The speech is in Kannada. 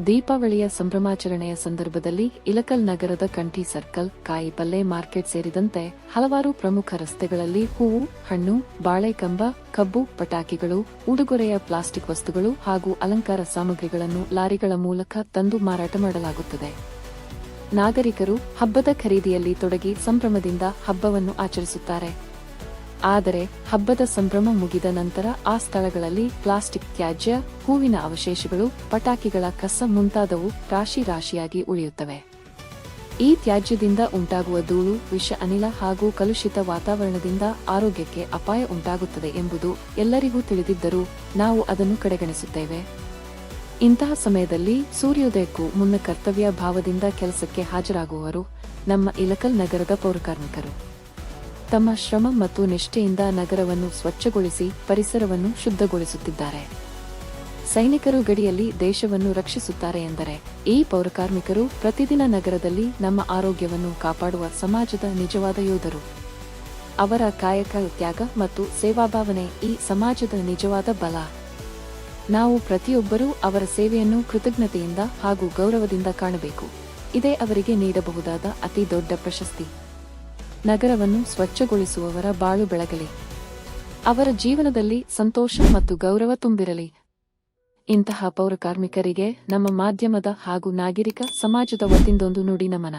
ದೀಪಾವಳಿಯ ಸಂಭ್ರಮಾಚರಣೆಯ ಸಂದರ್ಭದಲ್ಲಿ ಇಲಕಲ್ ನಗರದ ಕಂಠಿ ಸರ್ಕಲ್ ಕಾಯಿಪಲ್ಲೆ ಮಾರ್ಕೆಟ್ ಸೇರಿದಂತೆ ಹಲವಾರು ಪ್ರಮುಖ ರಸ್ತೆಗಳಲ್ಲಿ ಹೂವು, ಹಣ್ಣು, ಬಾಳೆಕಂಬ, ಕಬ್ಬು, ಪಟಾಕಿಗಳು, ಉಡುಗೊರೆಯ ಪ್ಲಾಸ್ಟಿಕ್ ವಸ್ತುಗಳು ಹಾಗೂ ಅಲಂಕಾರ ಸಾಮಗ್ರಿಗಳನ್ನು ಲಾರಿಗಳ ಮೂಲಕ ತಂದು ಮಾರಾಟ ಮಾಡಲಾಗುತ್ತದೆ. ನಾಗರಿಕರು ಹಬ್ಬದ ಖರೀದಿಯಲ್ಲಿ ತೊಡಗಿ ಸಂಭ್ರಮದಿಂದ ಹಬ್ಬವನ್ನು ಆಚರಿಸುತ್ತಾರೆ. ಆದರೆ ಹಬ್ಬದ ಸಂಭ್ರಮ ಮುಗಿದ ನಂತರ ಆ ಸ್ಥಳಗಳಲ್ಲಿ ಪ್ಲಾಸ್ಟಿಕ್ ತ್ಯಾಜ್ಯ, ಹೂವಿನ ಅವಶೇಷಗಳು, ಪಟಾಕಿಗಳ ಕಸ ಮುಂತಾದವು ರಾಶಿ ರಾಶಿಯಾಗಿ ಉಳಿಯುತ್ತವೆ. ಈ ತ್ಯಾಜ್ಯದಿಂದ ಉಂಟಾಗುವ ಧೂಳು, ವಿಷ, ಅನಿಲ ಹಾಗೂ ಕಲುಷಿತ ವಾತಾವರಣದಿಂದ ಆರೋಗ್ಯಕ್ಕೆ ಅಪಾಯ ಉಂಟಾಗುತ್ತದೆ ಎಂಬುದು ಎಲ್ಲರಿಗೂ ತಿಳಿದಿದ್ದರೂ ನಾವು ಅದನ್ನು ಕಡೆಗಣಿಸುತ್ತೇವೆ. ಇಂತಹ ಸಮಯದಲ್ಲಿ ಸೂರ್ಯೋದಯಕ್ಕೂ ಮುನ್ನ ಕರ್ತವ್ಯ ಭಾವದಿಂದ ಕೆಲಸಕ್ಕೆ ಹಾಜರಾಗುವವರು ನಮ್ಮ ಇಲಕಲ್ ನಗರದ ಪೌರಕಾರ್ಮಿಕರು. ತಮ್ಮ ಶ್ರಮ ಮತ್ತು ನಿಷ್ಠೆಯಿಂದ ನಗರವನ್ನು ಸ್ವಚ್ಛಗೊಳಿಸಿ ಪರಿಸರವನ್ನು ಶುದ್ಧಗೊಳಿಸುತ್ತಿದ್ದಾರೆ. ಸೈನಿಕರು ಗಡಿಯಲ್ಲಿ ದೇಶವನ್ನು ರಕ್ಷಿಸುತ್ತಾರೆ ಎಂದರೆ, ಈ ಪೌರಕಾರ್ಮಿಕರು ಪ್ರತಿದಿನ ನಗರದಲ್ಲಿ ನಮ್ಮ ಆರೋಗ್ಯವನ್ನು ಕಾಪಾಡುವ ಸಮಾಜದ ನಿಜವಾದ ಯೋಧರು. ಅವರ ಕಾಯಕ ತ್ಯಾಗ ಮತ್ತು ಸೇವಾಭಾವನೆ ಈ ಸಮಾಜದ ನಿಜವಾದ ಬಲ. ನಾವು ಪ್ರತಿಯೊಬ್ಬರೂ ಅವರ ಸೇವೆಯನ್ನು ಕೃತಜ್ಞತೆಯಿಂದ ಹಾಗೂ ಗೌರವದಿಂದ ಕಾಣಬೇಕು. ಇದೇ ಅವರಿಗೆ ನೀಡಬಹುದಾದ ಅತಿ ದೊಡ್ಡ ಪ್ರಶಸ್ತಿ. ನಗರವನ್ನು ಸ್ವಚ್ಛಗೊಳಿಸುವವರ ಬಾಳು ಬೆಳಗಲಿ. ಅವರ ಜೀವನದಲ್ಲಿ ಸಂತೋಷ ಮತ್ತು ಗೌರವ ತುಂಬಿರಲಿ. ಇಂತಹ ಪೌರ ಕಾರ್ಮಿಕರಿಗೆ ನಮ್ಮ ಮಾಧ್ಯಮದ ಹಾಗೂ ನಾಗರಿಕ ಸಮಾಜದ ವತಿಯಿಂದೊಂದು ನುಡಿ ನಮನ.